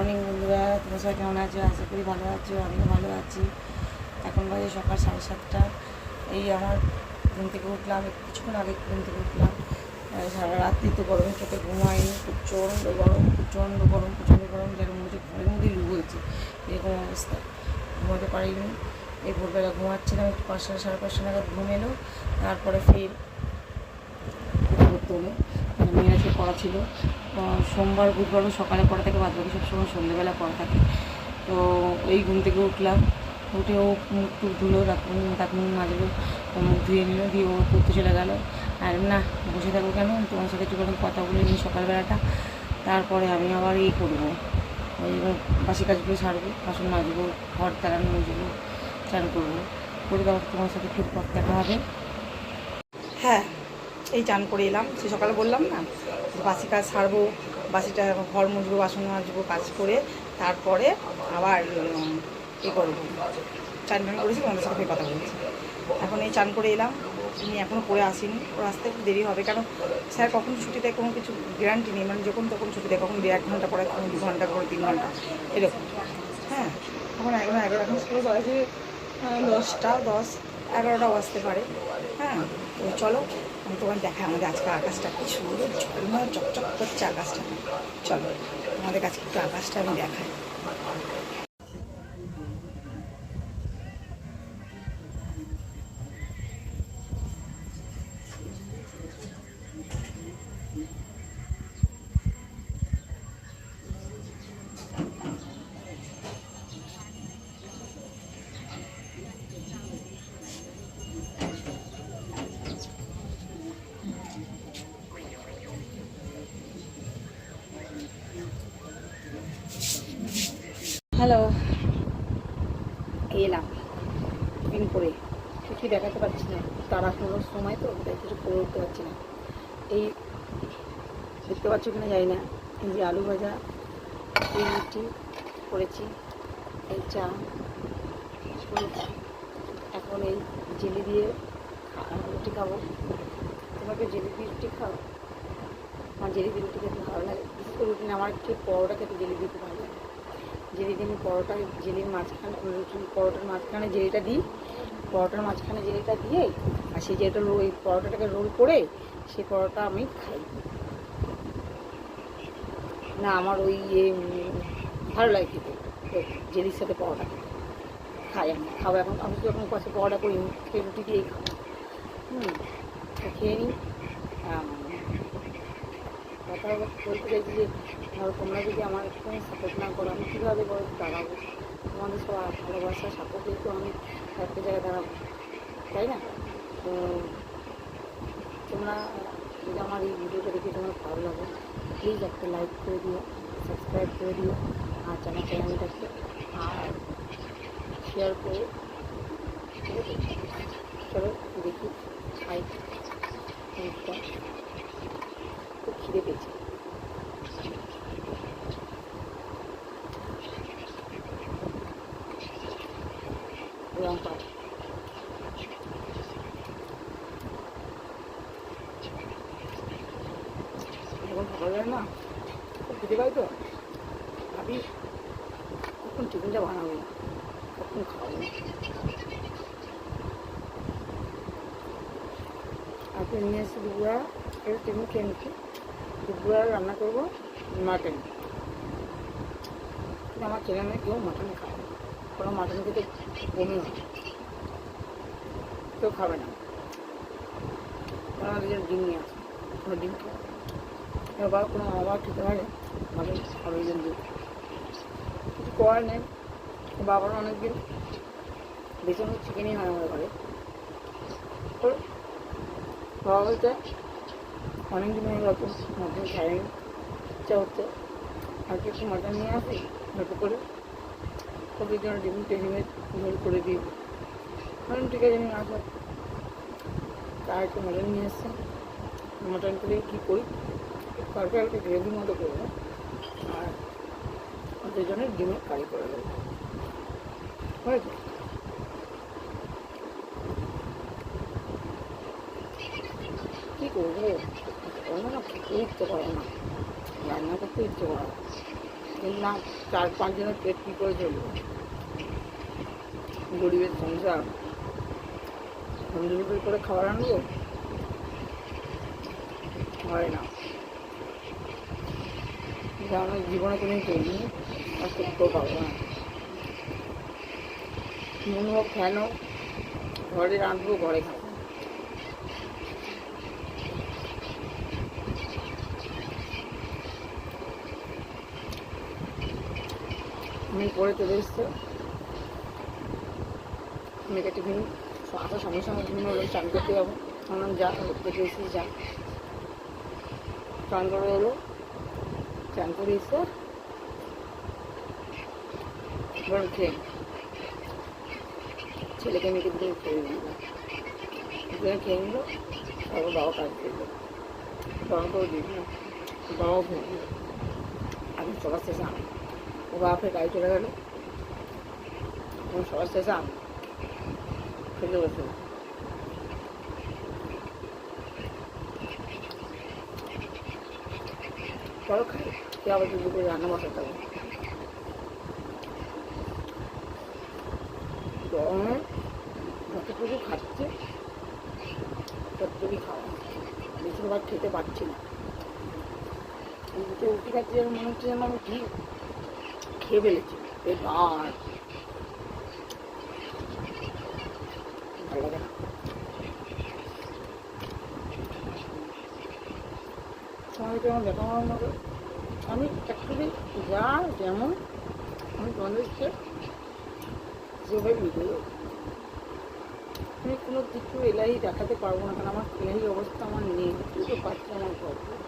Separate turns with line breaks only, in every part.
Morning বন্ধুরা, তোমরা সবাই কেমন আছো? আশা করি ভালো আছো, আমিও ভালো আছি। এখন বাজে সকাল সাড়ে সাতটা। এই আমার ঘুম থেকে উঠলাম কিছুক্ষণ আগে ঘুম থেকে উঠলাম। সারা রাত্রি তো গরমে খেতে ঘুমাইনি প্রচণ্ড গরম প্রচণ্ড গরম প্রচণ্ড গরম মনে হচ্ছে ঘরের মধ্যেই বলছে এরকম অবস্থা। ঘুমাতে পারিনি। এই ভোরবেলা ঘুমাচ্ছিলাম, একটু পাঁচটা, সাড়ে পাঁচটা নাগাদ ঘুম এলো। তারপরে ফের করতে হলো। মেয়ের আজকে পড়া ছিল। সোমবার, বুধবার সকালে পড়া থাকে বাদ বাকি সবসময় সন্ধ্যেবেলা পড়া থাকে। তো এই ঘুম থেকে উঠলাম, উঠে ও মুখ টুক ধুলো, দাঁত মুখ মাজলো মুখ ধুয়ে নিল, দিয়ে ও পড়তে চলে গেল। আর না, বসে থাকব কেন? তোমার সাথে একটু কোনো কথা বলে নিই সকালবেলাটা। তারপরে আমি আবার এই করব। ওই বাসি কাজগুলো সারবো, বাসন মাজবো, ঘর তাড়ানো মুজবো, চান করব। করে দেওয়ার তোমার সাথে পথ দেখা হবে।
হ্যাঁ এই চান করে এলাম। সে সকালে বললাম না বাসি কাজ সারবো, বাসিটা ঘর মুছবো, বাসন মাজবো, কাজ করে তারপরে আবার এ করব। চান টান করেছি, তোমাদের সাথে কথা বলেছি। এখন এই চান করে এলাম, তিনি এখনও করে আসিনি। ওর আসতে একটু দেরি হবে, কারণ স্যার কখন ছুটি দেয় কোনো কিছু গ্যারান্টি নেই মানে যখন তখন ছুটি দেয় কখন দু এক ঘণ্টা পরে, কখন দু ঘণ্টা করে তিন ঘণ্টা, এরকম। হ্যাঁ এখন এখন এগারো, এখন স্কুলে বাজে দশটা, দশ এগারোটাও আসতে পারে। হ্যাঁ চলো, আমি তোমার দেখা আমাদের আজকে আকাশটা কি সুন্দর, ঝলমল, চকচক করছে আকাশটা। চলো আমাদের কাছে একটু আকাশটা আমি দেখাই।
হ্যালো এলাম। টিফিন করে কিছু দেখাতে পারছি না। তারা তাড়াহুড়োর সময় তো কিছু করে উঠতে পারছি না। এই দেখতে পাচ্ছ কিনা জানি না। এই যে আলু ভাজা, এই রুটি করেছি, এই চা এখন এই জেলি দিয়ে রুটি খাব। তোমাকে জেলি দিয়ে রুটি খাও? আমার জেলি দিয়ে রুটি খেতে ভালো লাগে। রুটি না, আমার একটু পরোটা খেতে জেলি দিতে ভালো লাগে। জেলি দিয়ে আমি পরোটা জেলির মাঝখানে রুটি পরোটার মাঝখানে জেলিটা দিই। পরোটার মাঝখানে জেলিটা দিয়ে, আর সেই জেলিটা রোল ওই পরোটাটাকে রোল করে সেই পরোটা আমি খাই। না, আমার ওই ইয়ে ভালো লাগে খেতে জেলির সাথে পরোটা খেতে। খাই আমি, খাব এখন। আমি তো এখন পাশে পরোটা করি? খেয়ে রুটি দিয়েই খাব। হুম খেয়ে নিই। কথা বলতে চাইছি যে, ধরো তোমরা যদি আমার একটুখানি সাপোর্ট না করো, আমি কীভাবে বড় দাঁড়াবো? তোমাদের সব ভালোবাসা সাপোর্টেই তো আমি একটা জায়গায় দাঁড়াবো, তাই না? তো তোমরা যদি আমার এই ভিডিওটা দেখে তোমার ভালো লাগে প্লিজ একটা লাইক করে দিও সাবস্ক্রাইব করে দিও, আর আমার চ্যানেলটাকে আর শেয়ার করে ঠিক আছে চলো দেখি খাই খানিকটা খুব খিদে পেয়েছে লঙ্কা এখন ভালো লাগে না খুব খিদে পাই তো ভাবি কখন টিফিনটা বানাবো কখন খাওয়াবো আজকে নিয়ে এসেছি দুপুরা এর টিফিন খেয়ে নিচ্ছি দুপুরা রান্না করব মাটন। আমার ছেলে মেয়ে কেউ মাটন খায় কোনো মাটন খেতে বমি হয় কেউ খাবে না। ওরা আমাদের ডিম নিয়ে আসে। কোনো ডিম খাবে। এবার কোনো বাবা খেতে পারে, মাটন খাবে জন্য। ডিম। কিছু করার নেই। বাবার অনেকদিন বেশি চিকেনই হয় আমাদের ঘরে। বাবা বলতে অনেক দিন হয়ে গেছে মাটন ইচ্ছা হচ্ছে আর কিছু মাটন নিয়ে আসি অল্প করে। কবির জন্য ডিম টেডিমের ঝোল করে দিই। কারণ ঠিক আছে, আমি আসব। তার একটু মটন নিয়ে এসছে। মটন করে কী করি? কালকে কালকে গ্রেভি মতো করব আর ওদের জন্য ডিমের কারি করে দেবো। হয়েছে কী করব করব না খেতে ইচ্ছে করে না। রান্না করতে ইচ্ছে করে না। চার পাঁচজনের পেট কী করে চলবে? গরিবের সংসার। তন্দুরি করে খাবার আনব? হয় না। আমার জীবনে কোনো চলিনি আর করতেও পারব না। মন হোক ফ্যান হোক ঘরে রাঁধবো, ঘরে খাব। আমি পরে চলে এসছে। মেয়েকে টিফিন আসার সঙ্গে সঙ্গে টিফিন হলো, চান করতে যাব। বললাম যা, দেখে এসেছিস যা। চান করে এলো চান করে এসে এবার খেয়ে ছেলেকে মেয়েকে দিকে খেয়ে দিল দুজনে খেয়ে নিল, তারপর বাবা কাজ দিল। বাবাকেও দিল খেয়ে দিল আমি সবার শেষে আমি ও বাবা ফের গাড়ি চলে গেল। এবং সবার শেষে আমি। খেতে বসে। চলো খাই, কে আবার দুটো করে রান্না বসাতে হবে। গরমে, যতটুকু খাচ্ছে, ততটুকুই খাওয়া। বেশিরভাগ খেতে পারছি না। রুটি খাচ্ছি, যেন মনে হচ্ছে যেন আমি কি খেয়ে ফেলেছি আমি অ্যাকচুয়ালি যা যেমন আমি তোমাদেরকে যেভাবে আমি কোনো কিছু এলাই দেখাতে পারব না কারণ আমার এলাই অবস্থা আমার নেই বুঝতে পারছি আমার প্রবলেম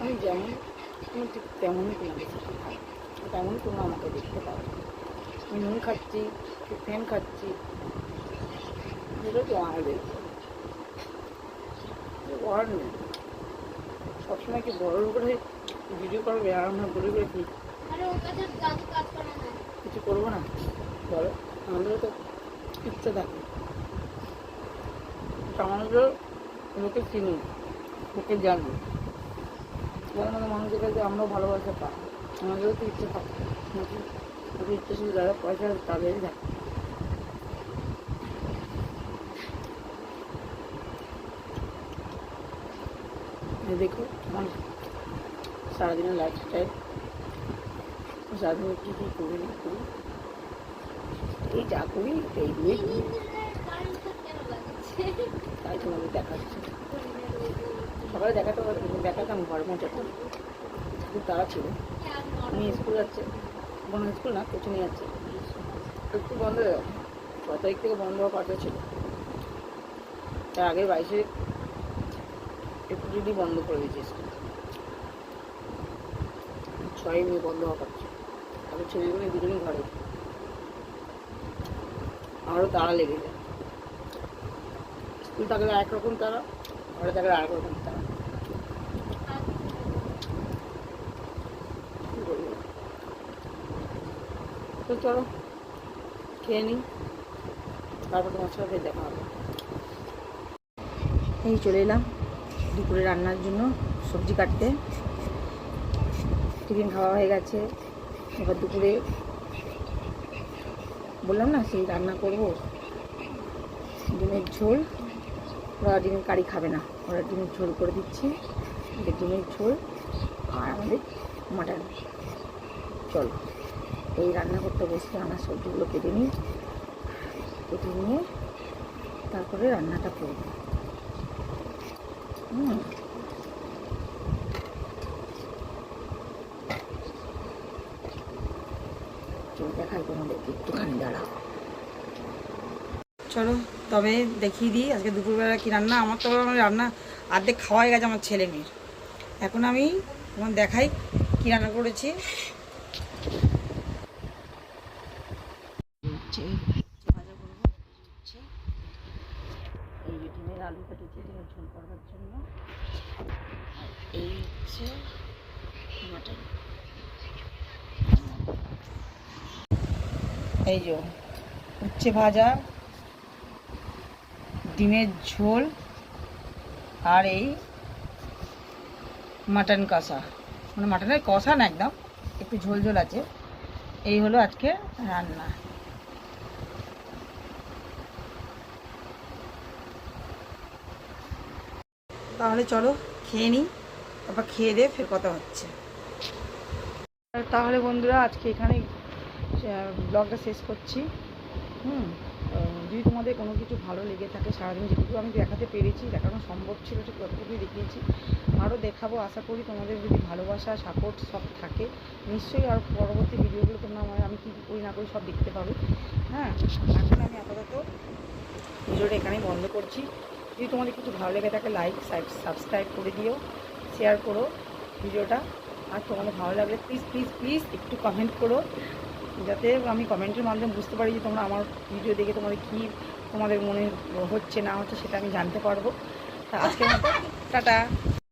আমি যেমন আমি ঠিক তেমনই খাই তেমনই তোমরা আমাকে দেখতে পারো আমি নুন খাচ্ছি ফ্যান খাচ্ছি। যেটা তো আমার দেখবে করার নেই। সবসময় কি বড় করে ভিডিও করবে আর আমরা কি
কাজ করে না।
কিছু করব না? বলো। আমাদেরও তো ইচ্ছা থাকে। আমাদেরও লোকে চিনি লোকে জানি। যার মধ্যে মানুষের কাছে আমরাও ভালোবাসা পাই। আমাদেরও তো ইচ্ছে থাকে। নাকি? ইচ্ছে শুধু যারা পয়সা তাদেরই থাকে দেখো আমার সারাদিনের লাইফস্টাইল সারাদিনে কী কী করি না করি? এই যা করি এই দিয়ে। তাই তোমাদের দেখাচ্ছি। সকালে দেখাতে দেখাতাম ঘর মোটাতাম খুব তারা ছিল। আমি স্কুল যাচ্ছে। কোনো স্কুল না পেছনে যাচ্ছে। একটু বন্ধ হয়ে গেছে ছ তারিখ থেকে বন্ধ হওয়ার কথা ছিল। তার আগে বাইশে একটু যদি বন্ধ করে দিয়েছে স্কুল। ছয় মে বন্ধ হওয়ার কথা ছিল। তারপর ছেলেগুলো দুজনই ঘরে। আমারও তাড়া লেগে যায়। স্কুল থাকলে একরকম তারা ঘরে থাকলে আরেক রকম তারা কি বলব? তো চলো, খেয়ে নিই। তারপর তোমার সাথে দেখা হবে।
এই চলে এলাম দুপুরে রান্নার জন্য সবজি কাটতে। টিফিন খাওয়া হয়ে গেছে। এবার দুপুরে বললাম না, সেই রান্না করব। ডিমের ঝোল। ওরা ডিমের কারি খাবে না। ওরা ডিমের ঝোল করে দিচ্ছি। ডিমের ঝোল আর আমাদের মাটন। চলো। এই রান্না করতে বসে আমার সবজিগুলো কেটে নিই। কেটে নিয়ে তারপরে রান্নাটা করব। হুম। চল দেখাই একটুখানি চলো, তবে দেখিয়ে দিই আজকে দুপুরবেলা কি রান্না। আমার তো রান্না অর্ধেক খাওয়াই গেছে আমার ছেলে মেয়ের। এখন আমি তোমার দেখাই কি রান্না করেছি
হচ্ছে ভাজা করব হচ্ছে এই ডিমের আলু কেটেছি ডিমের ঝোল করবার জন্য। এই হচ্ছে মাটন।
এই যে উচ্ছে ভাজা, ডিমের ঝোল, আর এই মাটন কষা।
মানে মাটনের কষা না একদম, একটু ঝোল ঝোল আছে। এই হলো আজকে রান্না। তাহলে চলো, খেয়ে নিই। তারপর খেয়ে দিয়ে ফের কথা হচ্ছে। তাহলে বন্ধুরা, আজকে এখানে ব্লগটা শেষ করছি। হুম? যদি তোমাদের কোনো কিছু ভালো লেগে থাকে, সারাদিন যেটুকু আমি দেখাতে পেরেছি, দেখানো সম্ভব ছিল, ঠিক ততটুকুই দেখিয়েছি। আরও দেখাবো, আশা করি তোমাদের যদি ভালোবাসা সাপোর্ট সব থাকে, নিশ্চয়ই আর পরবর্তী ভিডিওগুলো তোমরা আমার আমি কী করি না করি সব দেখতে পাবে। হ্যাঁ এখন আমি আপাতত ভিডিওটা এখানেই বন্ধ করছি। যদি তোমাদের কিছু ভালো লেগে থাকে লাইক সাবস্ক্রাইব করে দিও শেয়ার করো ভিডিওটা। আর তোমাদের ভালো লাগলে প্লিজ প্লিজ প্লিজ একটু কমেন্ট করো, যাতে আমি কমেন্টের মাধ্যমে বুঝতে পারি যে তোমরা আমার ভিডিও দেখে তোমাদের কী, তোমাদের মনে হচ্ছে না হচ্ছে সেটা আমি জানতে পারব। তা আজকে টাটা।